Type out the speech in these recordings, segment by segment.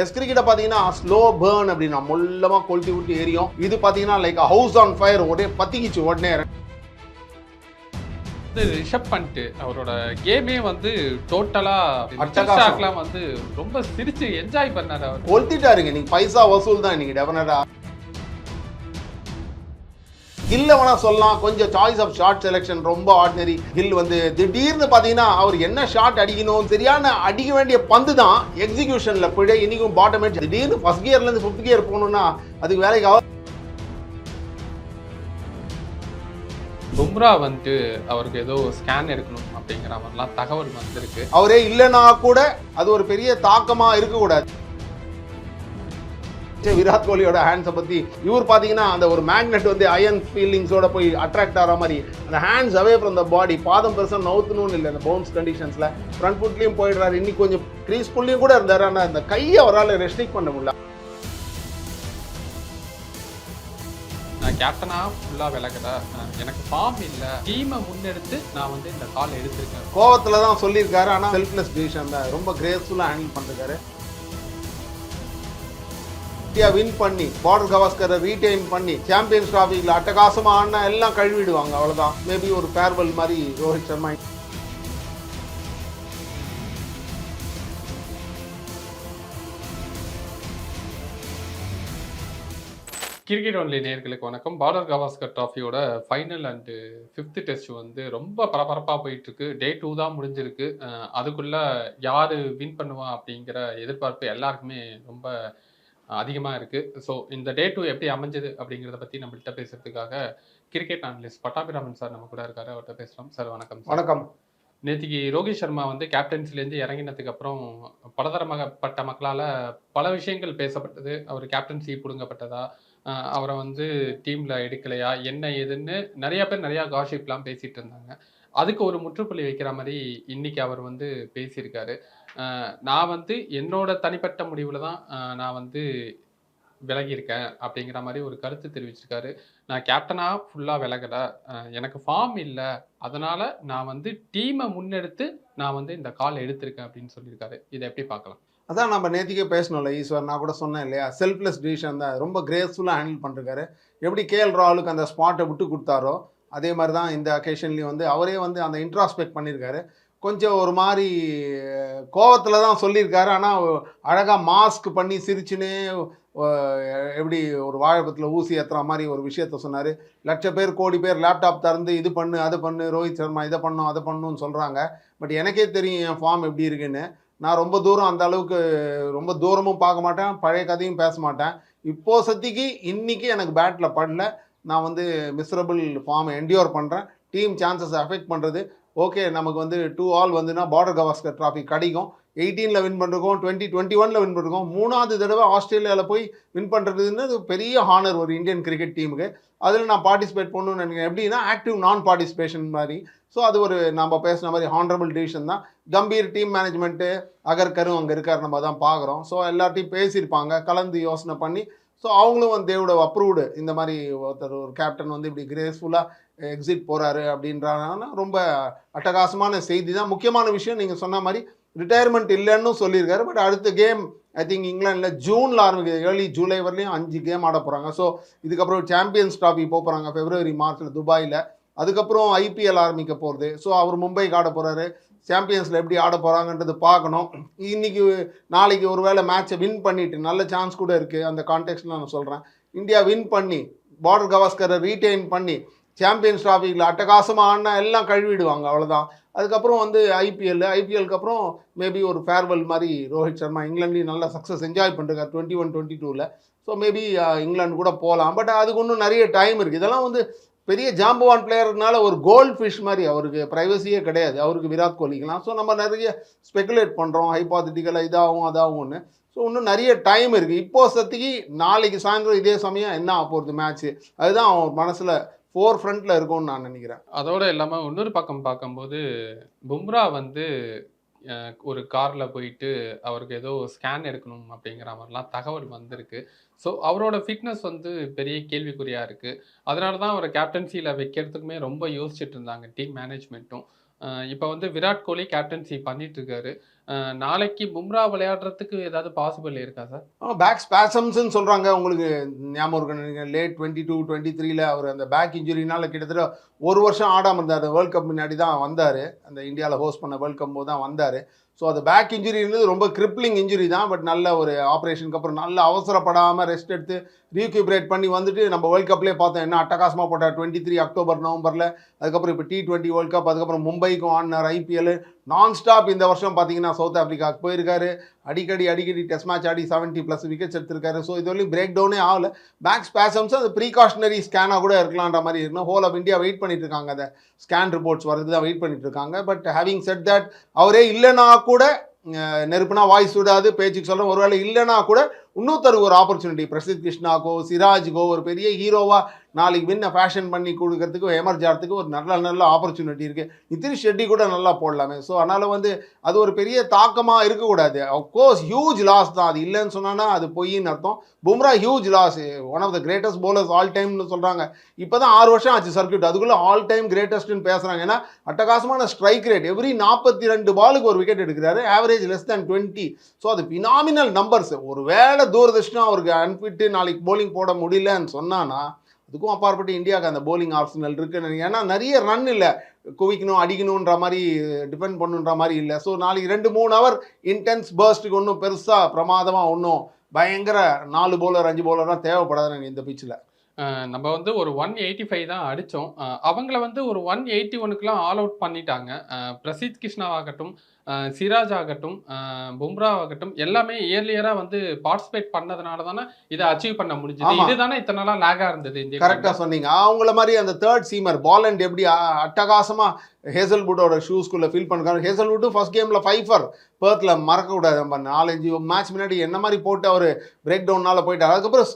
Test கிரிக்கெட்டை பார்த்தீங்கன்னா slow burn அப்படின்னா மொல்லமாக கொளுத்தி விட்டு எரியும். இது பார்த்தீங்கன்னா லைக் ஹவுஸ் ஆன் ஃபயர் ஒரே பத்திக்கிச்சு உடனே வந்து ரிஷப் பண்ணிட்டு அவரோட கேமே வந்து டோட்டலா அட்டகாசம். ஷாக்லாம் வந்து ரொம்ப சிரிச்சு என்ஜாய் பண்ணாரு அவர். கொளுத்திட்டாருங்க நீங்க பைசா வசூல் தான் நீங்க டெஃபினட்டா கில்ல வேணா சொல்லலாம். கொஞ்சம் சாய்ஸ் ஆஃப் ஷார்ட் செலெக்ஷன் ரொம்ப ஆர்டினரி கில் வந்து திடீர்னு பாத்தீங்கன்னா அவர் என்ன ஷாட் அடிக்கணும் சரியான அடிக்க வேண்டிய பந்து தான் எக்ஸிகியூஷன்ல பிழை. இன்னைக்கும் பாட்டம் எட்ஜ் திடீர்னு ஃபர்ஸ்ட் கியர்ல இருந்து ஃபிஃப்த் கியர் போகணும்னா அதுக்கு வேலைக்கு ஆகாது. பும்ரா வந்துட்டு அவருக்கு ஏதோ ஸ்கேன் எடுக்கணும் அப்படிங்கிற மாதிரிலாம் தகவல் வந்திருக்கு. அவரே இல்லைன்னா கூட அது ஒரு பெரிய தாக்கமா இருக்கக்கூடாது. விராட் கோலியோட ஹேண்ட்ஸை பத்தி. இவர் பாத்தீங்கன்னா அந்த ஒரு மேக்னெட் வந்து அயன் ஃபீலிங்ஸோட போய் அட்ராக்ட் ஆகிற மாதிரி. அந்த ஹேண்ட்ஸ் அவே ஃப்ரம் த பாடி பாதம் பெருசாக நவுத்தணும்னு இல்லை அந்த பவுன்ஸ் கண்டிஷன்ஸ்ல ஃப்ரண்ட் ஃபுட்லயும் போயிடுறாரு. இன்னைக்கு கொஞ்சம் க்ரீஸ் புள்ளியும் கூட இருந்தாரு ஆனா அந்த கையை அவரால் ரெஸ்ட்ரிக்ட் பண்ண முடியல. நான் கேப்டனா ஃபுல்லா அஹ் எனக்கு ஃபார்ம் இல்ல. டீமை முன்னெடுத்து நான் வந்து இந்த கால் எடுத்திருக்கேன். கோவத்துல தான் சொல்லியிருக்காரு ஆனா செல்ஃப்லெஸ் டிசிஷன் தான் ரொம்ப கிரேஸ்ஃபுல்லா ஹேண்டில் பண்ணிருக்காரு இந்தியா வின் பண்ணி பார்டர் கவாஸ்கரை ரீடைன் பண்ணி சாம்பியன்ஸ் டிராஃபிக்ல அட்டகாசமாக ஆனால் எல்லாம் கழுவிடுவாங்க அவ்வளோதான் மேபி ஒரு ஃபேர்வெல் மாதிரி ரோஹித் சர்மா. கிரிக்கெட் ஒன்லி நேர்களுக்கு வணக்கம். பார்டர் கவாஸ்கர் ட்ராஃபியோட ஃபைனல் அண்டு ஃபிஃப்த் டெஸ்ட் வந்து ரொம்ப பரபரப்பாக போயிட்டுருக்கு. டே டூ தான் முடிஞ்சிருக்கு. அதுக்குள்ளே யார் வின் பண்ணுவா அப்படிங்கிற எதிர்பார்ப்பு எல்லாருக்குமே ரொம்ப அதிகமாக இருக்கு. ஸோ இந்த டே டூ எப்படி அமைஞ்சது அப்படிங்கிறத பற்றி நம்மள்கிட்ட பேசுறதுக்காக கிரிக்கெட் அனலிஸ்ட் பட்டாபிராமன் சார் நம்ம கூட இருக்காரு. அவர்கிட்ட பேசலாம் சார் வணக்கம் வணக்கம். நேத்திக்கு ரோஹித் சர்மா வந்து கேப்டன்சிலேருந்து இறங்கினதுக்கு அப்புறம் பலதரமாகப்பட்ட மக்களால் பல விஷயங்கள் பேசப்பட்டது. அவர் கேப்டன்சி பிடுங்கப்பட்டதா? அவரை வந்து டீம்ல எடுக்கலையா? என்ன ஏதுன்னு நிறைய பேர் நிறைய காஷிப்லாம் பேசிட்டு இருந்தாங்க. அதுக்கு ஒரு முற்றுப்புள்ளி வைக்கிற மாதிரி இன்னைக்கு அவர் வந்து பேசியிருக்காரு. நான் வந்து என்னோட தனிப்பட்ட முடிவில் தான் நான் வந்து விலகியிருக்கேன் அப்படிங்கிற மாதிரி ஒரு கருத்து தெரிவிச்சிருக்காரு. நான் கேப்டனாக ஃபுல்லாக விலகலை. எனக்கு ஃபார்ம் இல்லை. அதனால் நான் வந்து டீமை முன்னெடுத்து நான் வந்து இந்த கால் எடுத்திருக்கேன் அப்படின்னு சொல்லியிருக்காரு. இதை எப்படி பார்க்கலாம்? அதான் நம்ம நேத்திக்கே பேசணும்ல ஈஸ்வர். நான் கூட சொன்னேன் இல்லையா? செல்ஃப்லெஸ் டிசிஷன் தான். ரொம்ப கிரேஸ்ஃபுல்லாக ஹேண்டில் பண்ணிருக்காரு. எப்படி கேஎல் ராவலுக்கு அந்த ஸ்பாட்டை விட்டு கொடுத்தாரோ அதே மாதிரி தான் இந்த அக்கேஷன்லேயும் வந்து அவரே வந்து அந்த இன்ட்ராஸ்பெக்ட் பண்ணியிருக்காரு கொஞ்சம் ஒரு மாதிரி கோவத்தில் தான் சொல்லியிருக்காரு. ஆனால் அழகாக மாஸ்க் பண்ணி சிரிச்சுன்னு எப்படி ஒரு வாழைப்பத்தில் ஊசி ஏற்றுற மாதிரி ஒரு விஷயத்த சொன்னார். லட்ச பேர் கோடி பேர் லேப்டாப் திறந்து இது பண்ணு அது பண்ணு ரோஹித் சர்மா இதை பண்ணும் அதை பண்ணுன்னு சொல்கிறாங்க பட் எனக்கே தெரியும் என் ஃபார்ம் எப்படி இருக்குன்னு. நான் ரொம்ப தூரம் அந்த அளவுக்கு ரொம்ப தூரமும் பார்க்க மாட்டேன். பழைய கதையும் பேச மாட்டேன். இப்போ சத்திக்கு இன்றைக்கி எனக்கு பேட்டில் படல. நான் வந்து மிஸ்ரபிள் ஃபார்மை என்டியோர் பண்ணுறேன் டீம் சான்சஸ் அஃபெக்ட் பண்ணுறது ஓகே நமக்கு வந்து டூ ஆல் வந்துன்னா பார்டர் கவாஸ்கர் ட்ராஃபி கிடைக்கும். எயிட்டீனில் வின் பண்ணிருக்கோம் டுவெண்ட்டி டுவெண்ட்டி ஒனில் வின் பண்ணிருக்கோம். மூணாவது தடவை ஆஸ்திரேலியாவில் போய் வின் பண்ணுறதுன்னு அது பெரிய ஹானர் ஒரு இந்தியன் கிரிக்கெட் டீமுக்கு அதில் நான் பார்ட்டிசிபேட் பண்ணணும்னு நினைக்கிறேன். எப்படின்னா ஆக்டிவ் நான் பார்ட்டிசிபேஷன் மாதிரி. ஸோ அது ஒரு நம்ம பேசின மாதிரி ஹானரபிள் டிவிஷன் தான். கம்பீர் டீம் மேனேஜ்மெண்ட்டு அகர்கரும் அங்கே இருக்கார் நம்ம தான் பார்க்குறோம். ஸோ எல்லார்ட்டையும் பேசியிருப்பாங்க. கலந்து யோசனை பண்ணி ஸோ அவங்களும் வந்து தேவோட அப்ரூவ்டு இந்த மாதிரி ஒருத்தர் ஒரு கேப்டன் வந்து இப்படி கிரேஸ்ஃபுல்லாக எக்ஸிட் போகிறாரு அப்படின்றாங்கன்னா ரொம்ப அட்டகாசமான செய்தி தான். முக்கியமான விஷயம் நீங்கள் சொன்ன மாதிரி ரிட்டையர்மெண்ட் இல்லைன்னு சொல்லியிருக்காரு. பட் அடுத்த கேம் ஐ திங்க் இங்கிலாண்டில் ஜூனில் ஆரம்பிக்குது. ஏர்லி ஜூலை வரலையும் அஞ்சு கேம் ஆட போகிறாங்க ஸோ இதுக்கப்புறம் சாம்பியன்ஸ் ட்ராஃபி போக போகிறாங்க ஃபெப்ரவரி மார்ச்சில் துபாயில் அதுக்கப்புறம் ஐபிஎல் ஆரம்பிக்க போகிறது ஸோ அவர் மும்பைக்கு ஆட போகிறாரு சாம்பியன்ஸில் எப்படி ஆட போகிறாங்கன்றது பார்க்கணும். இன்றைக்கி நாளைக்கு ஒரு வேளை மேட்ச்சை வின் பண்ணிட்டு நல்ல சான்ஸ் கூட இருக்குது அந்த கான்டெக்ட்ல நான் சொல்கிறேன் இந்தியா வின் பண்ணி பார்டர் கவாஸ்கரை ரீடைன் பண்ணி சாம்பியன்ஸ் ட்ராஃபிக்கில் அட்டகாசமாக ஆடினா எல்லாம் கழுவிடுவாங்க அவ்வளோதான் அதுக்கப்புறம் வந்து ஐபிஎல் ஐபிஎலுக்கு அப்புறம் மேபி ஒரு ஃபேர்வெல் மாதிரி ரோஹித் சர்மா இங்கிலாண்ட்லேயும் நல்லா சக்ஸஸ் என்ஜாய் பண்ணிருக்காரு டுவெண்ட்டி ஒன் டுவெண்ட்டி டூவில் ஸோ மேபி இங்கிலாந்து கூட போகலாம் பட் அதுக்கு இன்னும் நிறைய டைம் இருக்குது இதெல்லாம் வந்து பெரிய ஜாம்பவான் பிளேயர்னால ஒரு கோல்ட் ஃபிஷ் மாதிரி அவருக்கு ப்ரைவசியே கிடையாது. அவருக்கு விராட் கோலிக்கெலாம் ஸோ நம்ம நிறைய ஸ்பெகுலேட் பண்ணுறோம் ஹைப்பாத்திட்டிக்கலாக இதாகும் அதாகும்னு ஸோ இன்னும் நிறைய டைம் இருக்குது இப்போ சத்திக்கு நாளைக்கு சாயந்தரம் இதே சமயம் என்ன ஆக போகிறது மேட்ச்சு அதுதான் அவன் மனசில் ஃபோர் ஃப்ரண்ட்டில் இருக்கும்னு நான் நினைக்கிறேன். அதோட இல்லாமல் இன்னொரு பக்கம் பார்க்கும்போது பும்ரா வந்து ஒரு காரில் போயிட்டு அவருக்கு ஏதோ ஸ்கேன் எடுக்கணும் அப்படிங்கிற மாதிரிலாம் தகவல் வந்திருக்கு. ஸோ அவரோட ஃபிட்னஸ் வந்து பெரிய கேள்விக்குறியாக இருக்குது அதனால தான் அவரை கேப்டன்சியில் வைக்கிறதுக்குமே ரொம்ப யோசிச்சுட்டு இருந்தாங்க டீம் மேனேஜ்மெண்ட்டும். இப்போ வந்து விராட் கோலி கேப்டன்சி பண்ணிட்டு இருக்காரு. நாளைக்கு பும்ரா விளையாடுறதுக்கு ஏதாவது பாசிபிள் இருக்கா சார் பேக் ஸ்பேசம்ஸ்னு சொல்கிறாங்க உங்களுக்கு ஞாபகம் இருக்கு லேட் டுவெண்ட்டி டூ டுவெண்ட்டி த்ரீல அவர் அந்த பேக் இன்ஜுரினால கிட்டத்தட்ட ஒரு வருஷம் ஆடாமல் இருந்தார். வேர்ல்ட் கப் முன்னாடி தான் வந்தார். அந்த இந்தியாவில் ஹோஸ்ட் பண்ண வேர்ல்ட் கப் போது தான் வந்தார். ஸோ அது பேக் இன்ஜுரின்றது ரொம்ப கிரிப்ளிங் இன்ஜுரி தான். பட் நல்ல ஒரு ஆப்ரேஷனுக்கு அப்புறம் நல்ல அவசரப்படாமல் ரெஸ்ட் எடுத்து ரீக்யூபரேட் பண்ணி வந்துட்டு நம்ம வேர்ல்ட் கப்லேயே பார்த்தோம். என்ன அட்டகாசமாக போட்டார். டுவெண்ட்டி த்ரீ அக்டோபர் நவம்பரில் அதுக்கப்புறம் இப்போ டி டுவெண்ட்டி வேர்ல்ட் கப் அதுக்கப்புறம் மும்பைக்கும் ஆடினார். ஐபிஎல் நான்ஸ்டாப் இந்த வருஷம் பார்த்தீங்கன்னா சவுத் ஆஃப்ரிக்காவுக்கு போயிருக்காரு. அடிக்கடி அடிக்கடி டெஸ்ட் மேட்ச் ஆடி செவன்ட்டி ப்ளஸ் விக்கெட்ஸ் எடுத்திருக்காரு. ஸோ இது வரையும் பிரேக் டவுனே ஆகல. பேக் ஸ்பேசம்ஸ் அது ப்ரீகாஷனரி ஸ்கேனாக கூட இருக்கலான்ற மாதிரி இருக்கணும். ஹோல் ஆஃப் இந்தியா வெயிட் பண்ணிட்டு இருக்காங்க அந்த ஸ்கேன் ரிப்போர்ட்ஸ் வரது தான் வெயிட் பண்ணிட்டு இருக்காங்க. பட் ஹேவிங் செட் தட் அவரே இல்லைனா கூட நெருப்புனா வாய்ஸ் விடாது பேச்சுக்கு சொல்கிறேன் ஒருவேளை இல்லைனா கூட இன்னொருத்தருக்கு ஒரு ஆப்பர்ச்சுனிட்டி பிரசித் கிருஷ்ணாக்கோ சிராஜ்கோ ஒரு பெரிய ஹீரோவாக நாளைக்கு வின்ன ஃபேஷன் பண்ணி கொடுக்கறதுக்கு எமர்ஜ் ஆகிறதுக்கு ஒரு நல்ல நல்ல ஆப்பர்ச்சுனிட்டி இருக்குது நிதிஷ் ஷெட்டி கூட நல்லா போடலாமே. ஸோ அதனால் வந்து அது ஒரு பெரிய தாக்கமாக இருக்கக்கூடாது. அஃப்கோர்ஸ் ஹியூஜ் லாஸ் தான். அது இல்லைன்னு சொன்னான்னா அது பொய்ன்னு அர்த்தம். Bumrah huge loss one of the greatest bowlers all டைம்னு சொல்கிறாங்க இப்போ தான் ஆறு வருஷம் ஆச்சு சர்க்கியூட் அதுக்குள்ளே ஆல் டைம் கிரேட்டஸ்ட்னு பேசுகிறாங்க ஏன்னா அட்டகாசமான ஸ்ட்ரைக் ரேட் எவ்ரி நாற்பத்தி ரெண்டு பாலுக்கு ஒரு விக்கெட் எடுக்கிறாரு. Average less than twenty so அது பினாமினல் நம்பர்ஸ் ஒரு வேளை தூரதர்ஷனம் அவருக்கு அனுப்பிட்டு நாளைக்கு போலிங் போட முடியலன்னு சொன்னான்னா அதுக்கும் அப்பாற்பட்டு இந்தியாவுக்கு அந்த போலிங் ஆப்ஷனல் இருக்குன்னு ஏன்னா நிறைய ரன் இல்லை. குவிக்கணும் அடிக்கணுன்ற மாதிரி டிபெண்ட் பண்ணுன்ற மாதிரி இல்லை. ஸோ நாளைக்கு ரெண்டு மூணு ஹவர் இன்டென்ஸ் பர்ஸ்ட்டுக்கு ஒன்றும் பெருசாக பிரமாதமாக ஒன்றும் பயங்கர நாலு பவுலர் அஞ்சு பவுலர்லாம் தேவைப்படாது எனக்கு இந்த பிச்சில் நம்ம வந்து ஒரு ஒன் எயிட்டி ஃபைவ் தான் அடித்தோம் அவங்கள வந்து ஒரு ஒன் எயிட்டி ஒனுக்குலாம் ஆல் அவுட் பண்ணிட்டாங்க. பிரசீத் கிருஷ்ணாவாகட்டும் சிராஜ் ஆகட்டும் பும்ரா ஆகட்டும் எல்லாமே இயர்லியராக வந்து பார்ட்டிசிபேட் பண்ணதுனால தானே இதை அச்சீவ் பண்ண முடிஞ்சது. இதுதானே இத்தனை நாளாக லேகாக இருந்தது இந்தியா கரெக்டாக சொன்னீங்க. அவங்கள மாதிரி அந்த தேர்ட் சீமர் பால் அண்ட் எப்படி அட்டகாசமா ஹேசல்வுட்டோட ஷூஸ்குள்ளே ஃபீல் பண்ணுறாங்க ஹேசல்வுட்டும் ஃபர்ஸ்ட் கேமில் ஃபைஃபர் பேர்த்தில் மறக்கக்கூடாது. நம்ம நாலஞ்சு மேட்ச் முன்னாடி என்ன மாதிரி போட்டு அவர் பிரேக் டவுனால் போயிட்டார். அதுக்கப்புறம்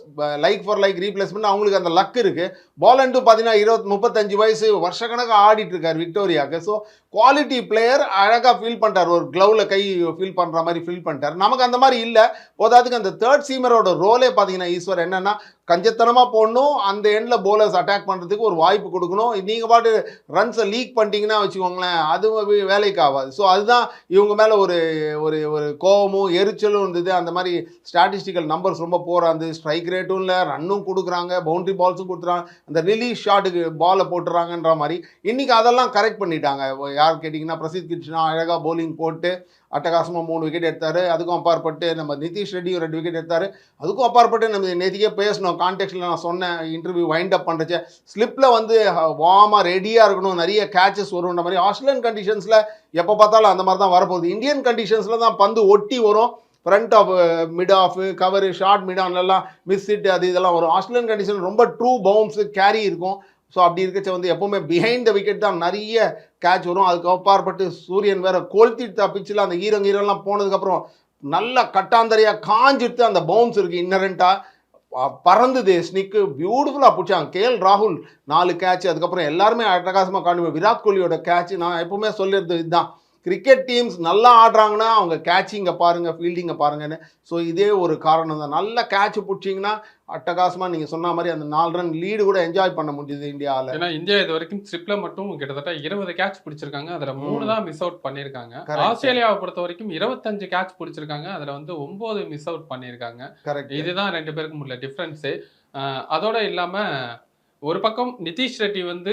லைக் ஃபார் லைக் ரீப்ளேஸ்மெண்ட் அவங்களுக்கு அந்த லக் இருக்குது பால் பார்த்தீங்கன்னா இருபத் முப்பத்தஞ்சு வயசு வருஷக்கணக்காக ஆடிட்டு இருக்கார் விக்டோரியாவுக்கு ஸோ குவாலிட்டி பிளேயர் அழகாக ஃபீல் பண்ணிட்டார். ஒரு க்ளவில் கை ஃபீல் பண்ணுற மாதிரி ஃபீல் பண்ணிட்டார். நமக்கு அந்த மாதிரி இல்லை. போதாதுக்கு அந்த தேர்ட் சீமரோட ரோலே பார்த்தீங்கன்னா ஈஸ்வர் என்னென்னா கஞ்சத்தனமாக போடணும். அந்த எண்டில் போலர்ஸ் அட்டாக் பண்ணுறதுக்கு ஒரு வாய்ப்பு கொடுக்கணும். நீங்கள் பாட்டு ரன்ஸை லீக் பண்ணிட்டீங்கன்னா வச்சுக்கோங்களேன் அது வேலைக்கு ஆகாது. ஸோ அதுதான் இவங்க மேலே ஒரு ஒரு ஒரு கோவமும் எரிச்சலும் இருந்தது. அந்த மாதிரி ஸ்டாட்டிஸ்டிக்கல் நம்பர்ஸ் ரொம்ப போகிறாந்து ஸ்ட்ரைக் ரேட்டும் இல்லை ரன்னும் கொடுக்குறாங்க பவுண்ட்ரி பால்ஸும் கொடுத்துறாங்க. அந்த ரிலீஸ் ஷாட்டுக்கு பாலை போட்டுறாங்கன்ற மாதிரி. இன்றைக்கி அதெல்லாம் கரெக்ட் பண்ணிட்டாங்க. யார் கேட்டிங்கன்னா பிரசித் கிருஷ்ணா அழகாக போலிங் போட்டு அட்டகாசமாக மூணு விக்கெட் எடுத்தார். அதுக்கும் அப்பாற்பட்டு நம்ம நிதிஷ் ரெட்டியும் ரெண்டு விக்கெட் எடுத்தார். அதுக்கும் அப்பாற்பட்டு நம்ம நேற்றுக்கே பேசணும். கான்டெக்ட்டில் நான் சொன்னேன் இன்டர்வியூ வைண்ட் அப் பண்ணுறச்ச ஸ்லிப்பில் வந்து வார்மாக ரெடியாக இருக்கணும். நிறைய கேச்சஸ் வரும்ன்ற மாதிரி ஆஸ்திரேலியன் கண்டிஷன்ஸில் எப்போ பார்த்தாலும் அந்த மாதிரி தான் வரப்போகுது. இந்தியன் கண்டிஷன்ஸில் தான் பந்து ஒட்டி வரும். Front off mid off cover short mid ஆன்லாம் miss hit அது இதெல்லாம் வரும். ஆஸ்திரேலியன் கண்டிஷன் ரொம்ப ட்ரூ பவுன்ஸு கேரி இருக்கும். ஸோ அப்படி இருக்கச்ச வந்து எப்போவுமே பிஹைண்ட் த விக்கெட் தான் நிறைய கேட்ச் வரும். அதுக்கு அப்பாற்பட்டு சூரியன் வேற கொளுத்திட்டு பிச்சில் அந்த ஈரங்க ஈரம்லாம் போனதுக்கப்புறம் நல்லா கட்டாந்தரையாக காஞ்சிட்டு அந்த பவுன்ஸ் இருக்குது இன்னரண்ட்டாக பறந்துது. ஸ்னிக்கு பியூட்டிஃபுல்லாக பிடிச்சாங்க கேஎல் ராகுல் நாலு கேட்ச் அதுக்கப்புறம் எல்லாருமே அட்டகாசமாக காணுவேன் விராட் கோலியோட கேட்ச் நான் எப்பவுமே சொல்லிடுறது இதுதான். கிரிக்கெட் டீம்ஸ் நல்லா ஆடுறாங்கன்னா அவங்க கேட்சிங்கை பாருங்கள் ஃபீல்டிங்கை பாருங்கன்னு. ஸோ இதே ஒரு காரணம் தான். நல்ல கேட்ச் பிடிச்சிங்கன்னா அட்டகாசமாக நீங்கள் சொன்ன மாதிரி அந்த நாலு ரன் லீடு கூட என்ஜாய் பண்ண முடியுது இந்தியாவில் ஏன்னா இந்தியா இது வரைக்கும் ஸ்ட்ரிப்ல மட்டும் கிட்டத்தட்ட இருபது கேட்ச் பிடிச்சிருக்காங்க. அதுல மூணு. தான் மிஸ் அவுட் Correct. ஆஸ்திரேலியாவை பொறுத்த வரைக்கும் இருபத்தஞ்சு கேட்ச் பிடிச்சிருக்காங்க. அதுல வந்து ஒன்பது மிஸ் அவுட் பண்ணிருக்காங்க கரெக்ட் இதுதான் ரெண்டு பேருக்கும் உள்ள டிஃப்ரென்ஸு அதோட இல்லாம ஒரு பக்கம் நிதிஷ் ரெட்டி வந்து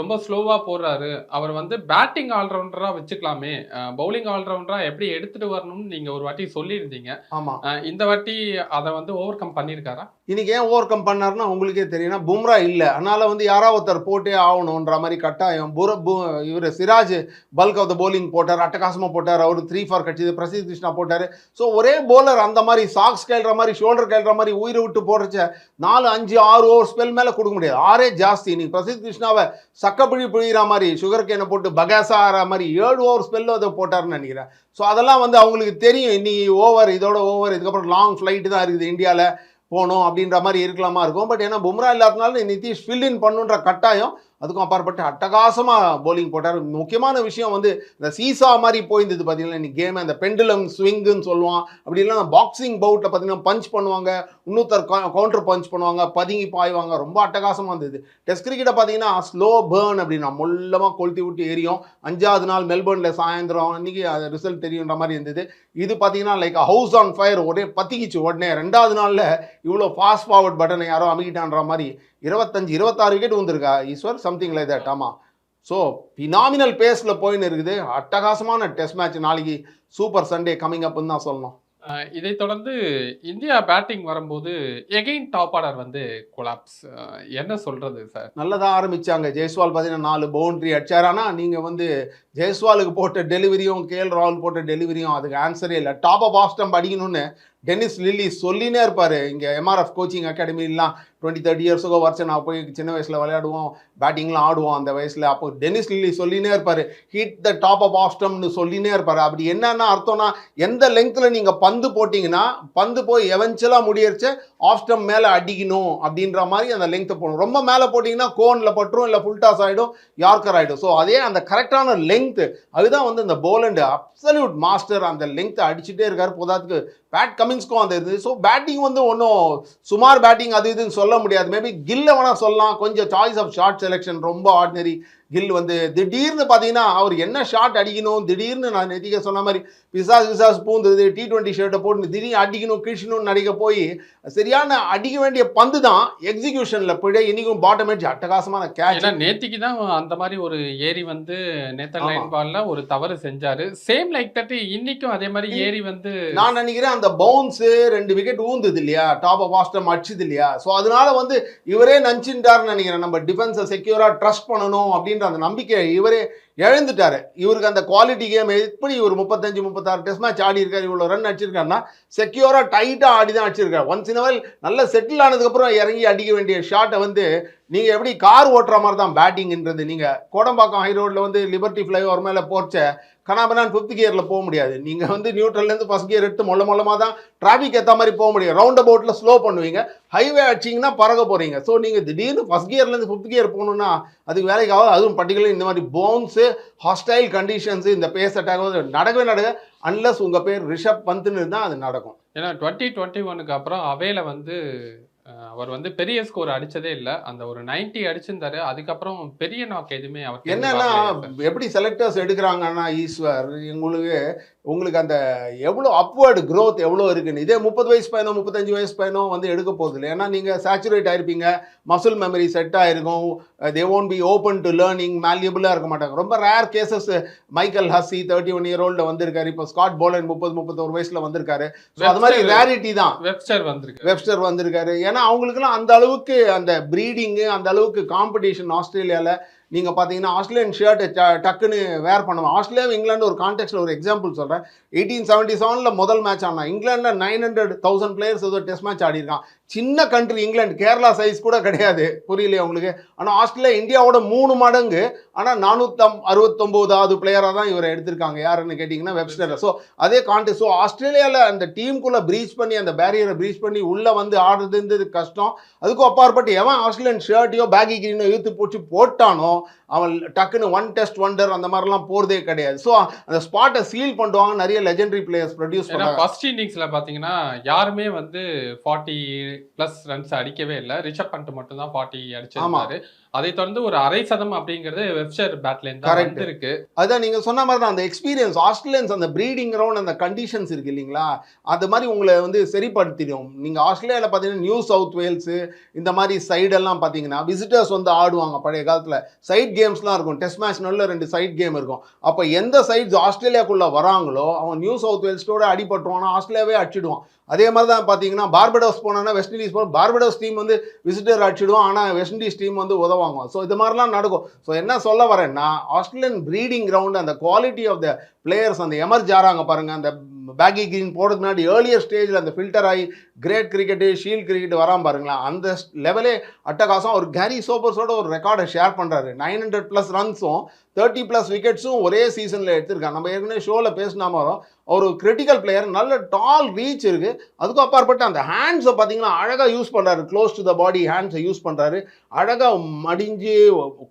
ரொம்ப ஸ்லோவா போடுறாரு. அவர் வந்து பேட்டிங் ஆல்ரவுண்டரா வச்சுக்கலாமே. பவுலிங் ஆல்ரவுண்டரா எப்படி எடுத்துட்டு வரணும்னு நீங்க ஒரு வாட்டி சொல்லியிருந்தீங்க. ஆமாம் இந்த வாட்டி அதை வந்து ஓவர் கம் பண்ணியிருக்காரா? இன்றைக்கி ஏன் ஓவர் கம் பண்ணாருன்னா உங்களுக்கே தெரியும்னா பும்ரா இல்லை. அதனால் வந்து யாராவது ஒருத்தர் போட்டே ஆகணுன்ற மாதிரி கட்டாயம். புர இவர் Siraj bulk of the bowling போட்டார் அட்டகாசமாக போட்டார். அவர் த்ரீ ஃபார் கட்சி பிரசீத் கிருஷ்ணா போட்டார். ஸோ ஒரே போலர் அந்த மாதிரி சாக்ஸ் கேள்ற மாதிரி ஷோல்டர் கேள்ற மாதிரி உயிரை விட்டு போடுறச்ச நாலு அஞ்சு ஆறு ஓவர் ஸ்பெல் மேலே கொடுக்க முடியாது. ஆறே ஜாஸ்தி. இன்றைக்கி பிரசீத் கிருஷ்ணாவை சக்கப்பிழி பிழிகிற மாதிரி சுகர் கேனை போட்டு பகாசா ஆகிற மாதிரி ஏழு ஓவர் ஸ்பெல்லும் அதை போட்டார்னு நினைக்கிறேன். ஸோ அதெல்லாம் வந்து அவங்களுக்கு தெரியும். இன்னைக்கு ஓவர் இதோட ஓவர் இதுக்கப்புறம் லாங் ஃப்ளைட்டு தான் இருக்குது இந்தியாவில் போகணும் அப்படின்ற மாதிரி இருக்கலாமா இருக்கும். பட் ஏன்னா பும்ரா இல்லாதனால நிதிஷ் ஃபில் இன் பண்ணுன்ற கட்டாயம் அதுக்கும் அப்பாற்பட்டு அட்டகாசமாக போலிங் போட்டார். முக்கியமான விஷயம் வந்து இந்த சீசா மாதிரி போயிருந்தது பார்த்தீங்கன்னா இன்னைக்கு கேம் அந்த பெண்டுலம் ஸ்விங்குன்னு சொல்லுவான். அப்படி இல்லைனா பாக்ஸிங் பவுட்டில் பார்த்தீங்கன்னா பஞ்ச் பண்ணுவாங்க. இன்னொருத்தர் கவுண்டர் பஞ்ச் பண்ணுவாங்க. பதுங்கி பாய்வாங்க. ரொம்ப அட்டகாசமாக இருந்தது. டெஸ்ட் கிரிக்கெட்டை பார்த்தீங்கன்னா ஸ்லோ பேர்ன் அப்படின்னா மொல்லமாக கொளுத்தி விட்டு எரியும். அஞ்சாவது நாள் மெல்பர்னில் சாயந்தரம் இன்னைக்கு அது ரிசல்ட் தெரியுன்ற மாதிரி இருந்தது. இது பார்த்தீங்கன்னா லைக் ஹவுஸ் ஆன் ஃபயர் உடனே பத்திக்கிச்சு உடனே. ரெண்டாவது நாளில் இவ்வளோ ஃபாஸ்ட் ஃபார்வர்ட் பட்டனை யாரோ அமைக்கிட்டான்ற மாதிரி இருபத்தஞ்சு இருபத்தாறு விக்கெட் வந்திருக்கா ஈஸ்வர் சம்திங் லைக் தட் ஆமாம் ஸோ பினாமினல் பேஸில் போயின்னு இருக்குது. அட்டகாசமான டெஸ்ட் மேட்ச் நாளைக்கு சூப்பர் சண்டே கமிங் அப்னு தான் சொல்லணும். இதை தொடர்ந்து இந்தியா பேட்டிங் வரும்போது எகெயின் டாப் ஆர்டர் வந்து கொலாப்ஸ் என்ன சொல்றது சார் நல்லதா ஆரம்பிச்சாங்க. ஜெய்ஸ்வால் பார்த்தீங்கன்னா நாலு பவுண்டரி அடிச்சார். ஆனால் நீங்கள் வந்து ஜெய்ஸ்வாலுக்கு போட்ட டெலிவரியும் கேஎல் ராகுல் போட்ட டெலிவரியும் அதுக்கு ஆன்சரே இல்லை. டாப் ஆஃப் ஸ்டம்ப் அடிக்கணும்னு டென்னிஸ் லில்லி சொல்லினே இருப்பார். இங்கே எம்ஆர்எஃப் கோச்சிங் அகாடமிலாம் டுவெண்ட்டி தேர்ட்டி இயர்ஸுக்கோ வருஷம் நான் போய் சின்ன வயசில் விளையாடுவோம் பேட்டிங்லாம் ஆடுவோம் அந்த வயசில். அப்போ டென்னிஸ் லில்லி சொல்லினே இருப்பார். ஹிட் த டாப் ஆஃப் ஆஸ்டம்னு சொல்லினே இருப்பார். அப்படி என்னென்ன அர்த்தம்னா எந்த லெங்க்த்தில் நீங்கள் பந்து போட்டிங்கன்னா பந்து போய் எவென்ச்சுவலாக முடியறிச்சு ஆஃப் மேலே அடிக்கணும் அப்படின்ற மாதிரி அந்த லெங்க்த்து போகணும் ரொம்ப மேலே போட்டிங்கன்னா கோனில் பட்டுரும் இல்லை ஃபுல் டாஸ் ஆகிடும் யார்க்கர் ஆகிடும் ஸோ அதே அந்த கரெக்டான லெங்க்த்து அதுதான் வந்து இந்த போலண்டு அப்சல்யூட் மாஸ்டர் அந்த லெங்க்த்தை அடிச்சுட்டே இருக்கார். போதாத்துக்கு பேட் கமின்ஸ்க்கும் அந்த இது. ஸோ பேட்டிங் வந்து ஒன்றும் சுமார் பேட்டிங் அது இதுன்னு சொல்ல முடியாது. மேபி கில்ல வேணால் சொல்லலாம். கொஞ்சம் சாய்ஸ் ஆஃப் ஷார்ட் செலெக்ஷன் ரொம்ப ஆர்டினரி கில் வந்து திடீர்னு பார்த்தீங்கன்னா அவர் என்ன ஷாட் அடிக்கணும் திடீர்னு நான் நெத்திக்க சொன்ன மாதிரி பிசாஸ் பிசாஸ் பூந்தது டி டுவெண்ட்டி ஷர்ட்டை போட்டு திடீர்னு அடிக்கணும் கிழிச்சணும்னு நடிக்க போய் சரியான அடிக்க வேண்டிய பந்து தான் எக்ஸிகியூஷனில் பிழை இன்னைக்கும் பாட்டம் எட்ஜ் அட்டகாசமான கேட்ச் நேத்திக்கு தான் அந்த மாதிரி ஒரு ஏரி வந்து நேத்தன் ஆமா. லைன் பால்ல ஒரு தவறு செஞ்சாரு. சேம் லைக் தட் இன்னைக்கும் அதே மாதிரி ஏரி வந்து நான் நினைக்கிறேன் அந்த பவுன்ஸு ரெண்டு விக்கெட் ஊந்துது இல்லையா? டாப் ஆஃப் ஆஸ்டம் அடிச்சுது இல்லையா? ஸோ அதனால வந்து இவரே நஞ்சின்றாருன்னு நினைக்கிறேன். நம்ம டிஃபென்ஸை செக்யூராக ட்ரஸ்ட் பண்ணணும் அப்படின்ற அந்த நம்பிக்கை இவரே இழந்துட்டாரு. இவருக்கு அந்த குவாலிட்டி கேம் எப்படி இவர் முப்பத்தஞ்சு முப்பத்தாறு டெஸ்ட் மேட்ச் ஆடி இருக்காரு இவ்வளோ ரன் அடிச்சிருக்காருன்னா செக்யூராக டைட்டாக ஆடி தான் அடிச்சிருக்காரு. ஒன்ஸ் இன் அவல் நல்ல செட்டில் ஆனதுக்கப்புறம் இறங்கி அடிக்க வேண்டிய ஷாட்டை வந்து நீங்கள் எப்படி கார் ஓட்டுற மாதிரி தான் பேட்டிங்ன்றது நீங்கள் கோடம்பாக்கம் ஹை வந்து லிபர்ட்டி ஃப்ளைஓவர் மேலே போர்ச்ச கனாபனான் ஃபிஃப்த் கியரில் போக முடியாது. நீங்கள் வந்து நியூட்ரல்லேருந்து ஃபஸ்ட் கியர் எடுத்து மொல்ல மொல்லமாக தான் டிராஃபிக் ஏற்ற மாதிரி போக முடியும். ரவுண்ட் அபவுட்டில் ஸ்லோ பண்ணுவீங்க. ஹைவே அடிச்சிங்கன்னா பறக்க போகிறீங்க ஸோ நீங்கள் திடீர்னு ஃபஸ்ட் கியர்லேருந்து ஃபிஃப்த் கியர் போகணுன்னா அதுக்கு வேலைக்காக அதுவும் பர்டிகுலர் இந்த மாதிரி போன்ஸு ஹாஸ்டைல் கண்டிஷன்ஸு இந்த பேஸ் அட்டாக் நடக்கவே நடக்க அன்லஸ் உங்கள் பேர் ரிஷப் பந்துன்னு தான் அது நடக்கும். ஏன்னா டுவெண்ட்டி டுவெண்ட்டி ஒனுக்கு அப்புறம் அவையில் வந்து அவர் வந்து பெரிய ஸ்கோர் அடிச்சதே இல்ல. அந்த ஒரு 90 அடிச்சிருந்தாரு. அதுக்கப்புறம் பெரிய நாக் எதுவுமே அவர் என்னன்னா எப்படி செலக்டர்ஸ் எடுக்கிறாங்கன்னா ஈஸ்வர் உங்களுக்கு உங்களுக்கு அந்த எவ்வளோ அப்வர்டு growth எவ்வளோ இருக்குன்னு. இதே முப்பது வயசு பையனோ முப்பத்தஞ்சு வயசு பையனோ வந்து எடுக்க போகுது இல்லை. ஏன்னா நீங்கள் சேச்சுரேட் ஆயிருப்பீங்க. மசில் மெமரி செட் ஆயிருக்கும். They won't be open to learning மேல்யூபிளாக இருக்க மாட்டாங்க. ரொம்ப rare cases Michael Hussey thirty one year old வந்திருக்காரு. இப்போ ஸ்காட் போலன் முப்பது முப்பத்தோரு வயசில் வந்திருக்காரு. ஸோ அது மாதிரி ரேரிட்டி தான். வெப்ஸ்டர் வந்திருக்கு. வெப்ஸ்டர் வந்திருக்காரு. ஏன்னா அவங்களுக்குலாம் அந்த அளவுக்கு அந்த ப்ரீடிங்கு அந்த அளவுக்கு காம்படிஷன் ஆஸ்திரேலியாவில் நீங்கள் பார்த்தீங்கன்னா ஆஸ்திரேலியன் ஷர்ட்டை டக்குன்னு வேர் பண்ணுவோம் ஆஸ்திரேலியா இங்கிலாந்து ஒரு கான்டெக்ட்ல ஒரு எக்ஸாம்பிள் சொல்கிறேன் எயிட்டீன் செவன்ட்டி செவனில் முதல் மேட்ச் ஆனால் இங்கிலாண்டில் நைன் ஹண்ட்ரட் தௌசண்ட் பிளேயர்ஸ் ஏதோ டெஸ்ட் மேட்ச் ஆடிருக்கான் சின்ன கண்ட்ரி இங்கிலாந்து கேரளா சைஸ் கூட கிடையாது. புரியலையா உங்களுக்கு? ஆனால் ஆஸ்திரேலியா இந்தியாவோட மூணு மடங்கு. ஆனால் நானூற்றம் அறுபத்தொம்போதாவது பிளேயராக தான் இவரை எடுத்திருக்காங்க. யாருன்னு கேட்டிங்கன்னா வெப்ஸ்டர் ஸோ அதே கான்டெஸ்ட் ஸோ ஆஸ்திரேலியாவில் அந்த டீமுக்குள்ளே ப்ரீச் பண்ணி அந்த பேரியரை ப்ரீச் பண்ணி உள்ளே வந்து ஆடுறதுன்றது கஷ்டம். அதுக்கும் அப்பாற்பட்டு எவன் ஆஸ்திரேலியன் ஷர்ட்டையோ பேக்கி கிரீனோ இழுத்து போச்சு போட்டானோ அவன் டக்குன்னு ஒன் டெஸ்ட் ஒண்டர் அந்த மாதிரிலாம் போகிறதே கிடையாது. ஸோ அந்த ஸ்பாட்டை சீல் பண்ணுவாங்க நிறைய லெஜெண்டரி பிளேயர்ஸ் ப்ரொடியூஸ் ஏன்னா பண்ணாங்க ஃபர்ஸ்ட் இன்னிங்ஸ்ல பாத்தீங்கன்னா யாருமே வந்து ஃபார்ட்டி பிளஸ் ரன்ஸ் அடிக்கவே இல்லை. ரிஷப் பண்ட் மட்டும் தான் ஃபார்ட்டி அடிச்சிருந்தாரு அதை தொடர்ந்து ஒரு அரை சதம் அப்படிங்கிறது வெப்ஸ்டர் பேட்ல இருந்து தான் Correct. வந்திருக்கு. அதான் நீங்கள் சொன்ன மாதிரி தான் அந்த எக்ஸ்பீரியன்ஸ் ஆஸ்திரேலியன்ஸ் அந்த ப்ரீடிங் ரவுண்ட் அந்த கண்டிஷன்ஸ் இருக்கு இல்லைங்களா? அது மாதிரி உங்களை வந்து சரிப்படுத்திடும். நீங்கள் ஆஸ்திரேலியாவில் பார்த்தீங்கன்னா நியூ சவுத் வேல்ஸு இந்த மாதிரி சைடெல்லாம் பார்த்தீங்கன்னா விசிட்டர்ஸ் வந்து ஆடுவாங்க பழைய காலத்தில். சைட் கேம்ஸ்லாம் இருக்கும். டெஸ்ட் மேட்ச் நல்ல ரெண்டு சைட் கேம் இருக்கும். அப்போ எந்த சைட்ஸ் ஆஸ்திரேலியாக்குள்ளே வராங்களோ அவன் நியூ சவுத் வேல்ஸோட அடிபட்டுருவானா ஆஸ்திரேலியாவே அடிச்சிடுவான். அதே மாதிரி தான் பார்த்தீங்கன்னா பார்படோஸ் போனான்னா வெஸ்ட் இண்டீஸ் போ பார்படோஸ் டீம் வந்து விசிட்டர் அடிச்சிடுவோம் ஆனால் வெஸ்ட் இண்டீஸ் டீம் வந்து வாங்குவான் ஸோ இது மாதிரிலாம் நடக்கும். ஸோ என்ன சொல்ல வரேன்னா ஆஸ்திரேலியன் ப்ரீடிங் கிரவுண்ட் அந்த குவாலிட்டி ஆஃப் த பிளேயர்ஸ் அந்த எமர்ஜ் ஆறாங்க பாருங்கள் அந்த பேக்கி கிரீன் போடுறதுக்கு முன்னாடி ஏர்லியர் ஸ்டேஜில் அந்த ஃபில்டர் ஆகி கிரேட் கிரிக்கெட்டு ஷீல்ட் கிரிக்கெட் வராமல் பாருங்களேன் அந்த லெவலே அட்டகாசம். ஒரு கேரி சோபர்ஸோட ஒரு ரெக்கார்டை ஷேர் பண்ணுறாரு நைன் ஹண்ட்ரட் ப்ளஸ் ரன்ஸும் தேர்ட்டி ப்ளஸ் விக்கெட்ஸும் ஒரே சீசனில் எடுத்திருக்காங்க. நம்ம ஏற்கனவே ஷோவில் பேசினா வரோம் ஒரு கிரிட்டிக்கல் பிளேயர் நல்ல டால் ரீச் இருக்குது அதுக்கும் அப்பாற்பட்டு அந்த ஹேண்ட்ஸை பார்த்தீங்கன்னா அழகாக யூஸ் பண்ணுறாரு க்ளோஸ் டு த பாடி ஹேண்ட்ஸை யூஸ் பண்ணுறாரு அழகாக மடிஞ்சு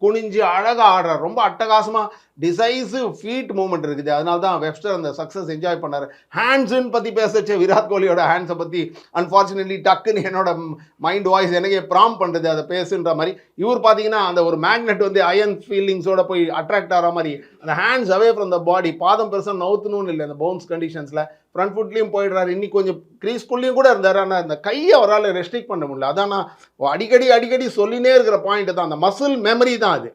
குனிஞ்சு அழகாக ஆடுறாரு. ரொம்ப அட்டகாசமாக டிசைசிவ் ஃபீட் மூமெண்ட் இருக்குது. அதனால தான் வெப்ஸ்டர் அந்த சக்ஸஸ் என்ஜாய் பண்ணாரு. ஹேண்ட்ஸுன்னு பற்றி பேசச்சு விராட் கோலியோட ஹேண்ட்ஸை பற்றி அன்ஃபார்ச்சுனேட்லி டக்குன்னு என்னோட மைண்ட் வாய்ஸ் எனக்கே ப்ராம் பண்ணுறது அதை பேசுன்ற மாதிரி. இவர் பார்த்தீங்கன்னா அந்த ஒரு மேக்னெட் வந்து அயன் ஃபீலிங்ஸோட போய் அட்ராக்ட் ஆகிற மாதிரி அந்த ஹேண்ட்ஸ் அவே ஃப்ரம் த பாடி பாதம் பெருசாக நவுத்தணும்னு இல்லை அந்த பவுன்ஸ் கண்டிஷன்ஸில் ஃப்ரண்ட் ஃபுட்லேயும் போயிடுறாரு. இன்னி கொஞ்சம் க்ரீஸ்குள்ளேயும் கூட இருந்தார். ஆனால் அந்த கையை அவரால் ரெஸ்ட்ரிக்ட் பண்ண முடியல. அதான் நான் அடிக்கடி அடிக்கடி சொல்லினே இருக்கிற பாயிண்ட் தான். அந்த மசில் மெமரி தான் அது.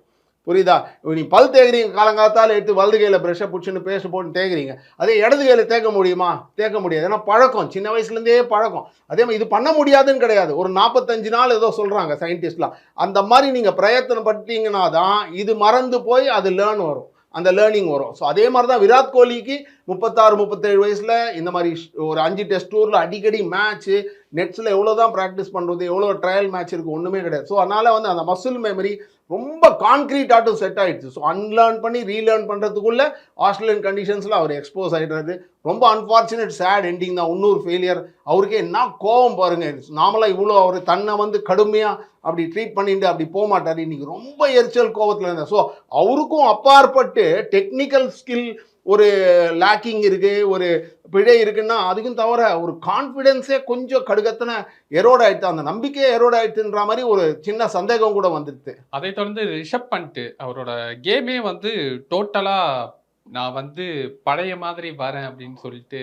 புரியுதா? நீ பல் தேக்குறீங்க காலங்காலத்தால் எடுத்து வலது கையில் ப்ரெஷ்ஷை பிடிச்சின்னு பேச போட்டு தேக்குறீங்க அதே இடது கையில் தேய்க்க முடியுமா? தேய்க்க முடியாது. ஏன்னா பழக்கம். சின்ன வயசுலேருந்தே பழக்கம். அதே மாதிரி இது பண்ண முடியாதுன்னு கிடையாது. ஒரு நாற்பத்தஞ்சு நாள் ஏதோ சொல்கிறாங்க சயின்டிஸ்ட்லாம் அந்த மாதிரி நீங்கள் பிரயத்தனப்பட்டீங்கன்னா தான் இது மறந்து போய் அது லேர்ன் வரும். அந்த லேர்னிங் வரும். ஸோ அதே மாதிரி தான் விராட் கோலிக்கு முப்பத்தாறு முப்பத்தேழு வயசில் இந்த மாதிரி ஒரு அஞ்சு டெஸ்ட் டூரில் அடிக்கடி மேட்ச்சு நெட்ஸில் எவ்வளோ தான் ப்ராக்டிஸ் பண்ணுறது எவ்வளோ ட்ரையல் மேட்ச் இருக்குது ஒன்றுமே கிடையாது. ஸோ அதனால் வந்து அந்த மசில் மெமரி ரொம்ப கான்க்ரீட் ஆட்டும் செட் ஆகிடுச்சு ஸோ அன்லேர்ன் பண்ணி ரீலேர்ன் பண்ணுறதுக்குள்ளே ஆஸ்திரேலியன் கண்டிஷன்ஸில் அவர் எக்ஸ்போஸ் ஆகிடுறாரு ரொம்ப அன்ஃபார்ச்சுனேட் சேட் எண்டிங் தான். இன்னொரு ஃபெயிலியர் அவருக்கே என்ன கோவம் பாருங்க. நாமளாக இவ்வளோ அவர் தன்னை வந்து கடுமையாக அப்படி ட்ரீட் பண்ணிட்டு அப்படி போக மாட்டார். இன்றைக்கி ரொம்ப எரிச்சல் கோவத்தில் இருந்தார். ஸோ அவருக்கும் அப்பாற்பட்டு டெக்னிக்கல் ஸ்கில் ஒரு லேக்கிங் இருக்குது ஒரு பிழை இருக்குன்னா அதுக்கும் தவிர ஒரு கான்ஃபிடென்ஸே கொஞ்சம் கடுகத்தனை எரோட் ஆயிடுத்து அந்த நம்பிக்கையே எரோட் ஆயிடுச்சுன்ற மாதிரி ஒரு சின்ன சந்தேகம் கூட வந்துடுது அதை தொடர்ந்து ரிஷப் பண்ட்டு அவரோட கேமே வந்து டோட்டலாக நான் வந்து பழைய மாதிரி வரேன் அப்படின்னு சொல்லிட்டு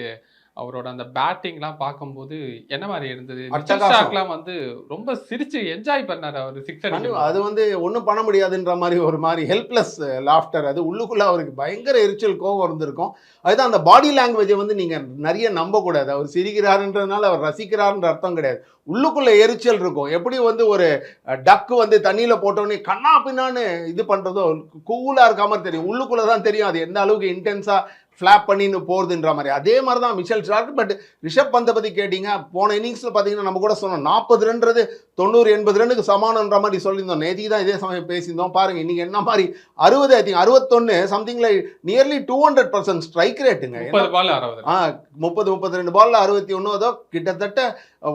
அவரோட அந்த பேட்டிங்லாம் பார்க்கும்போது என்ன மாதிரி இருந்தது. ஸ்டார்க்லாம் வந்து ரொம்ப சிரிச்சு என்ஜாய் பண்ணாரு அவர் சிக்ஸ் கண்டிப்பா. அது வந்து ஒன்றும் பண்ண முடியாதுன்ற மாதிரி ஒரு மாதிரி ஹெல்ப்லெஸ் லாஃப்டர் அது உள்ளுக்குள்ள அவருக்கு பயங்கர எரிச்சல் கோவம் இருந்திருக்கும். அதுதான் அந்த பாடி லாங்குவேஜை வந்து நீங்க நிறைய நம்பக்கூடாது. அவர் சிரிக்கிறாருன்றதுனால அவர் ரசிக்கிறாருன்ற அர்த்தம் கிடையாது. உள்ளுக்குள்ள எரிச்சல் இருக்கும். எப்படி வந்து ஒரு டக்கு வந்து தண்ணியில போட்டோடனே கண்ணா பின்னான்னு இது பண்றதோ கூலா இருக்காம தெரியும். உள்ளுக்குள்ள தான் தெரியும். அது எந்த அளவுக்கு இன்டென்ஸா ஃப்ளாப் பண்ணின்னு போகுதுன்ற மாதிரி. அதே மாதிரி தான் மிஷல் ஸ்டார்க் பட் ரிஷப் பந்தை பற்றி கேட்டிங்க போன இன்னிங்ஸில் பார்த்தீங்கன்னா நம்ம கூட சொன்னோம் நாற்பது ரன்றது தொண்ணூறு எண்பது ரன்னுக்கு சமானன்ற மாதிரி சொல்லியிருந்தோம். நேத்திக்கு தான் இதே சமயம் பேசியிருந்தோம். பாருங்க இன்னைக்கு என்ன மாதிரி அறுபது I think அறுபத்தொன்று something like nearly two hundred percent strike ரேட்டுங்க ஆ முப்பது முப்பத்தி ரெண்டு பால்ல அறுபத்தி ஒன்று ஏதோ கிட்டத்தட்ட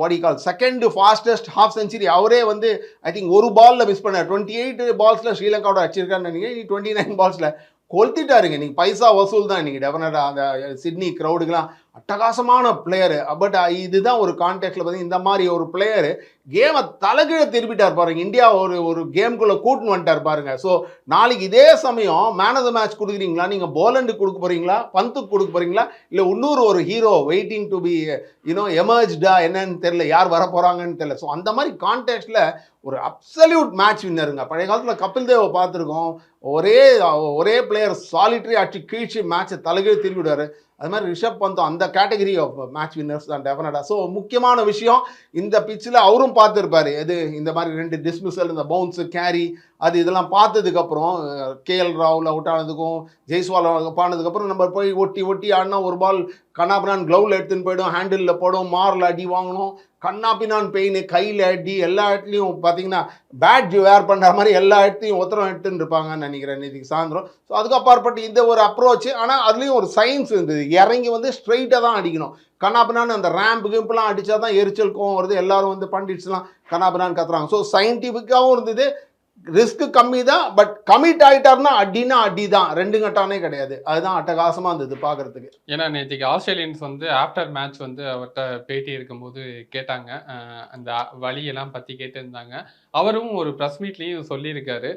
வடி கால் செகண்ட் ஃபாஸ்டஸ்ட் ஹாஃப் செஞ்சுரி அவரே வந்து ஐ திங்க் ஒரு பால்ல மிஸ் பண்ணார். டுவெண்ட்டி எயிட் பால்ஸ்ல ஸ்ரீலங்காவோட அடிச்சிருக்கான்னு நினைக்கிறேன். டுவெண்ட்டி நைன் பால்ஸ்ல கொளுத்திட்டாருங்க. நீங்கள் பைசா வசூல் தான் நீங்கள் டெஃபினட்டாக அந்த சிட்னி க்ரௌடுக்கெலாம் அட்டகாசமான பிளேயரு பட் இதுதான் ஒரு கான்டெக்ட்ல பார்த்தீங்கன்னா இந்த மாதிரி ஒரு பிளேயரு கேமை தலைகீழ திருப்பிட்டார் பாருங்க. இந்தியா ஒரு ஒரு கேம்குள்ளே கூட்டுன்னு வந்துட்டார் பாருங்க. ஸோ நாளைக்கு இதே சமயம் மேன் ஆஃப் த மேட்ச் கொடுக்குறீங்களா? நீங்கள் போலண்டு கொடுக்க போகிறீங்களா பந்துக்கு கொடுக்க போகிறீங்களா இல்லை இன்னொரு ஒரு hero waiting to be you know எமர்ஜ்டா என்னன்னு தெரில யார் வர போகிறாங்கன்னு தெரில ஸோ அந்த மாதிரி கான்டெக்ட்டில் ஒரு அப்சல்யூட் மேட்ச் வின்னருங்க பழைய காலத்தில் கபில் தேவை பார்த்துருக்கோம். ஒரே ஒரே பிளேயர் சாலிட்டரி ஆட்சி கீழ்ச்சி மேட்சை தலைகீழ் திரும்பிடுவார் அது மாதிரி ரிஷப் பந்தும் அந்த கேட்டகரி ஆஃப் மேட்ச் வின்னர்ஸ் தான் டெஃபினட்டாக ஸோ முக்கியமான விஷயம் இந்த பிச்சில் அவரும் பார்த்துருப்பாரு. எது? இந்த மாதிரி ரெண்டு டிஸ்மிசல் இந்த பவுன்ஸு கேரி அது இதெல்லாம் பார்த்ததுக்கப்புறம் கேஎல் ராகுல் அவுட் ஆனதுக்கும் ஜெய்ஸ்வால் ஆனதுக்கப்புறம் நம்ம போய் ஒட்டி ஒட்டி ஆடினா ஒரு பால் கண்ணாபினான் க்ளவுல எடுத்துன்னு போயிடும் ஹேண்டிலில் போடும் மாரில் அடி வாங்கணும் கண்ணாபினான் பெயின் கையில் அடி எல்லா இடத்துலையும் பார்த்தீங்கன்னா பேட் வேர் பண்ணுற மாதிரி எல்லா இடத்தையும் ஒத்தரம் எடுத்துன்னு இருப்பாங்கன்னு நினைக்கிறேன் இன்னைக்கு சாயந்தரம். ஸோ அதுக்கு அப்பாற்பட்டு இந்த ஒரு அப்ரோச் ஆனால் அதுலேயும் ஒரு சயின்ஸ் இருந்தது. இறங்கி வந்து ஸ்ட்ரைட்டாக தான் அடிக்கணும். கண்ணாபினான் அந்த ரேம்பு கிம்பெல்லாம் அடித்தா தான் எரிச்சல் கோவம் வருது. எல்லோரும் வந்து பண்டிட்ஸ்லாம் கண்ணாபினான்னு கத்துறாங்க. ஸோ சயின்டிஃபிக்காகவும் இருந்தது. ரிஸ்க் கம்மி தான் பட் கமிட் ஆயிட்டாருன்னா அடினா அடி தான் ரெண்டு கட்டானே கிடையாது. அதுதான் அட்டகாசமா இருந்தது பார்க்கறதுக்கு ஏன்னா நேற்றுக்கு ஆஸ்திரேலியன்ஸ் வந்து ஆஃப்டர் மேட்ச் வந்து அவர்கிட்ட பேட்டி இருக்கும்போது கேட்டாங்க. அந்த வழியெல்லாம் பற்றி கேட்டிருந்தாங்க. அவரும் ஒரு ப்ரெஸ் மீட்லேயும் சொல்லியிருக்காரு.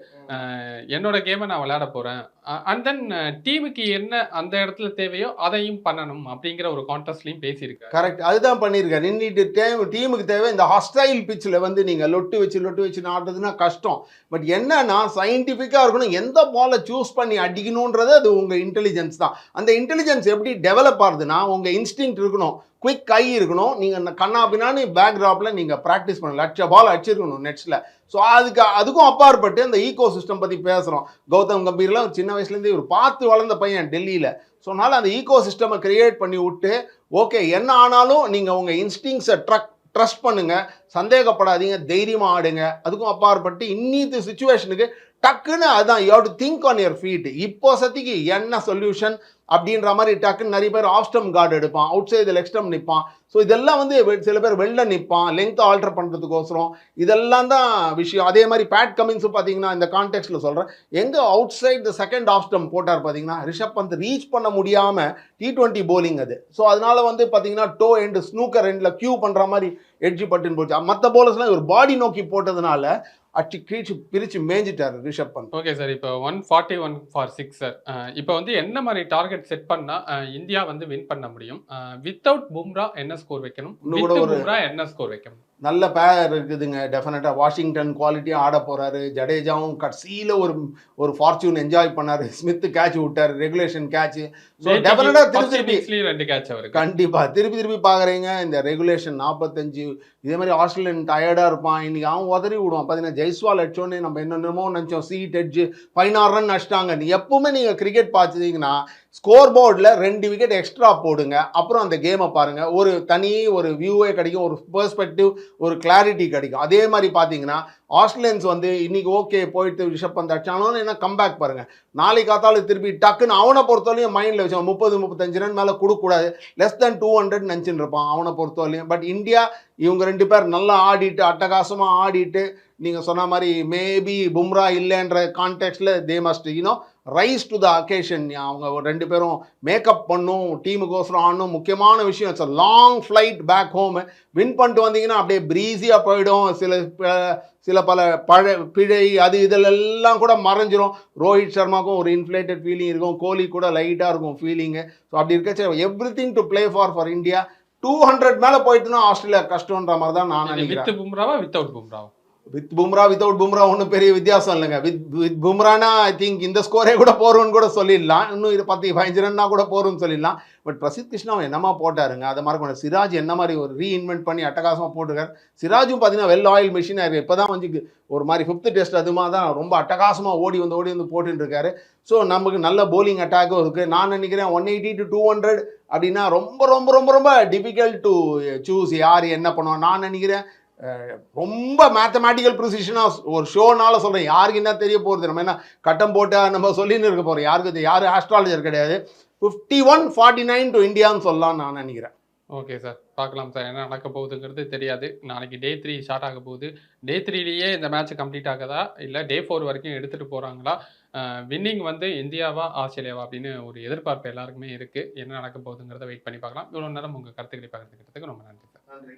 என்னோட கேமை நான் விளையாட போகிறேன் அண்ட் தென் டீமுக்கு என்ன அந்த இடத்துல தேவையோ அதையும் பண்ணணும் அப்படிங்கிற ஒரு கான்டெஸ்ட்லையும் பேசியிருக்காரு. கரெக்ட் அதுதான் பண்ணியிருக்காரு. இன்னிட்டு டேம் டீமுக்கு தேவை இந்த ஹாஸ்டைல் பிச்சில் வந்து நீங்கள் லொட்டு வச்சு லொட்டு வச்சு ஆடுறதுன்னா கஷ்டம். பட் என்னன்னா சயின்டிஃபிக்காக இருக்கணும். எந்த பாலை சூஸ் பண்ணி அடிக்கணுன்றது அது உங்கள் இன்டெலிஜென்ஸ் தான். அந்த இன்டெலிஜென்ஸ் எப்படி டெவலப் ஆகுதுன்னா உங்கள் இன்ஸ்டிங் இருக்கணும். குயிக் கை இருக்கணும். நீங்கள் கண்ணா பின்னாடி பேக்ராப்பில் நீங்கள் ப்ராக்டிஸ் பண்ணணும் லட்ச பால் அடிச்சிருக்கணும் நெட்ஸில் ஸோ அதுக்கு அதுக்கும் அப்பாற்பட்டு அந்த ஈகோ சிஸ்டம் பற்றி பேசுகிறோம் கௌதம் கம்பீர்லாம் சின்ன வயசுலேருந்தே இவர் பார்த்து வளர்ந்த பையன் டெல்லியில். ஸோ அதனால் அந்த ஈகோ சிஸ்டமை கிரியேட் பண்ணி விட்டு ஓகே என்ன ஆனாலும் நீங்கள் உங்கள் இன்ஸ்டிங்ஸை ட்ரக் ட்ரஸ்ட் பண்ணுங்கள் சந்தேகப்படாதீங்க. தைரியமாக ஆடுங்க. அதுக்கும் அப்பாற்பட்டு இன்னித்து சுச்சுவேஷனுக்கு டக்குன்னு அதுதான் you to think on your feet இப்போ சத்திக்கு என்ன சொல்யூஷன் அப்படின்ற மாதிரி டக்குன்னு நிறைய பேர் ஆஃப்ஸ்டம் கார்டு எடுப்பான். அவுட் சைடு லெக்ஸ்டம் நிற்பான் ஸோ இதெல்லாம் வந்து வெ- சில பேர் வெளில நிற்பான் லெங்த் ஆல்டர் பண்ணுறதுக்கோசரம் இதெல்லாம் தான் விஷயம். அதே மாதிரி பேட் கமிங்ஸும் பார்த்தீங்கன்னா இந்த கான்டெக்ட்ல சொல்கிறேன் எங்கே அவுட் சைடு செகண்ட் ஆஃப்ஸ்டம் போட்டார் பார்த்தீங்கன்னா ரிஷப் பந்த் ரீச் பண்ண முடியாமல் டி டுவெண்ட்டி போலிங் அது. ஸோ அதனால வந்து பார்த்தீங்கன்னா டோ எண்டு ஸ்னூக்கர் எண்டில் க்யூ பண்ணுற மாதிரி எட்ஜி பட்டுன்னு போச்சு. மற்ற போலர்ஸ்லாம் ஒரு பாடி நோக்கி போட்டதுனால அச்சு கீழ்ச்சி பிரித்து மேய்ஞ்சிட்டார் ரிஷப் பந்த். ஓகே சார் இப்போ one forty one for six sir. இப்போ வந்து என்ன மாதிரி டார்கெட் செட் பண்ணா அஹ், இந்தியா வந்து வின் பண்ண முடியும்? வித்தவுட் பும்ரா என்ன ஸ்கோர் வைக்கணும்? பும்ரா என்ன ஸ்கோர் வைக்கணும்? நல்ல பேர் இருக்குதுங்க. டெஃபினட்டாக வாஷிங்டன் குவாலிட்டியாக ஆட போறாரு. ஜடேஜாவும் கடைசியில் ஒரு ஒரு ஃபார்ச்சூன் என்ஜாய் பண்ணாரு. ஸ்மித் கேட்ச் விட்டாரு. ரெகுலேஷன் கேட்ச் ஸோ டெஃபினட்டாக திருப்பி திருப்பி ரெண்டு கேட்ச் அவருக்கு. கண்டிப்பா. திருப்பி திருப்பி பார்க்குறீங்க இந்த ரெகுலேஷன் நாற்பத்தஞ்சு இதே மாதிரி ஆஸ்திரேலியன் டயர்டாக இருப்பான். இன்னைக்கு அவன் உதறி விடுவான். பார்த்தீங்கன்னா ஜெய்ஸ்வால் அடிச்சோடனே நம்ம என்னென்னமோ நினச்சோம். சீட் எட்ஜு பதினாறு ரன் அடிச்சிட்டாங்க. நீ எப்பவுமே நீங்கள் கிரிக்கெட் பார்த்தீங்கன்னா ஸ்கோர் போர்டில் ரெண்டு விக்கெட் எக்ஸ்ட்ரா போடுங்க. அப்புறம் அந்த கேமை பாருங்கள் ஒரு தனி ஒரு வியூவே கிடைக்கும் ஒரு பெர்ஸ்பெக்டிவ் ஒரு கிளாரிட்டி கிடைக்கும். அதே மாதிரி பார்த்தீங்கன்னா ஆஸ்திரேலியன்ஸ் வந்து இன்றைக்கி ஓகே போயிட்டு ரிஷப் பந்த் அடிச்சானோன்னு என்ன கம்பேக் பாருங்கள் நாளைக்கு காத்தாலும் திருப்பி டக்குன்னு அவனை பொறுத்தவரையும் மைண்டில் வச்சோம் முப்பது முப்பத்தஞ்சு ரன் மேலே கொடுக்கூடாது லெஸ் தென் டூ ஹண்ட்ரட் நினச்சின்னு இருப்பான் அவனை பொறுத்தவரையும். பட் இந்தியா இவங்க ரெண்டு பேர் நல்லா ஆடிட்டு அட்டகாசமாக ஆடிட்டு நீங்கள் சொன்ன மாதிரி மேபி பும்ரா இல்லைன்ற கான்டெக்ட்ல they must you know rise to the occasion அவங்க ரெண்டு பேரும் மேக்கப் பண்ணும் டீமுக்கோசரம் ஆடணும். முக்கியமான விஷயம் it's long flight back home win பண்ணிட்டு வந்தீங்கன்னா அப்படியே ப்ரீஸியாக போயிடும். சில சில பல பழ பிழை அது இதெல்லாம் கூட மறைஞ்சிரும். ரோஹித் சர்மாக்கும் ஒரு இன்ஃப்ளேட்டட் ஃபீலிங் இருக்கும். கோலி கூட லைட்டாக இருக்கும் ஃபீலிங்கு ஸோ அப்படி இருக்கச்ச everything to play for for India two hundred மேலே போயிட்டுனா ஆஸ்திரேலியா கஷ்டன்ற மாதிரி தான் நான் நினைக்கிறேன். வித் பும்ராவா வித்தவுட் பும்ராவா? வித் பும்ரா வித்தவுட் பும்ரா ஒன்றும் பெரிய வித்தியாசம் இல்லைங்க. வித் வித் பும்ரானா ஐ திங்க் இந்த ஸ்கோரே கூட போகிறோன்னு கூட சொல்லிடலாம். இன்னும் இது பத்து பதினஞ்சு ரன்னா கூட போகிறோம்னு சொல்லிடலாம். பட் பிரசித் கிருஷ்ணா அவன் என்னமா போட்டாருங்க? அதை மாதிரி சிராஜ் என்ன மாதிரி ஒரு ரீஇன்வென்ட் பண்ணி அட்டகாசமாக போட்டிருக்காரு. சிராஜும் பார்த்தீங்கன்னா வெல் ஆயில் மிஷின் ஆயிருக்கு இப்போ தான் வந்து ஒரு மாதிரி ஃபிஃப்த் டெஸ்ட் மாதிரி தான் ரொம்ப அட்டகாசமாக ஓடி வந்து ஓடி வந்து போட்டுட்டு இருக்காரு ஸோ நமக்கு நல்ல போலிங் அட்டாக்கும் இருக்குது நான் நினைக்கிறேன் one eighty to two hundred அப்படின்னா ரொம்ப ரொம்ப ரொம்ப ரொம்ப டிஃபிகல்ட் டு சூஸ் யார் என்ன பண்ணுவோம் நான் நினைக்கிறேன். ரொம்ப மேத்தமேட்டிக்கல் ப்ரிசிஷனாக ஒரு ஷோனால சொல்கிறேன் யாருக்கு என்ன தெரிய போகிறது நம்ம என்ன கட்டம் போட்டு நம்ம சொல்லின்னு இருக்க போகிறோம் யாருக்கு இது யார் ஆஸ்ட்ராலஜர் கிடையாது. Fifty one forty nine to இந்தியான்னு சொல்லலாம் நான் நினைக்கிறேன். ஓகே சார் பார்க்கலாம் சார் என்ன நடக்க போகுதுங்கிறது தெரியாது. நாளைக்கு டே த்ரீ ஸ்டார்ட் ஆக போகுது. டே த்ரீலேயே இந்த மேட்ச் கம்ப்ளீட் ஆகுதா? இல்லை டே ஃபோர் வரைக்கும் எடுத்துகிட்டு போகிறாங்களா வின்னிங் வந்து இந்தியாவா ஆஸ்திரேலியாவா அப்படின்னு ஒரு எதிர்பார்ப்பு எல்லாருக்குமே இருக்குது என்ன நடக்க போகுதுங்கிறத வெயிட் பண்ணி பார்க்கலாம். இவ்வளோ நேரம் உங்கள் கருத்துக்களை பகிர்ந்துக்கிறதுக்கு ரொம்ப நன்றி சார் நன்றி.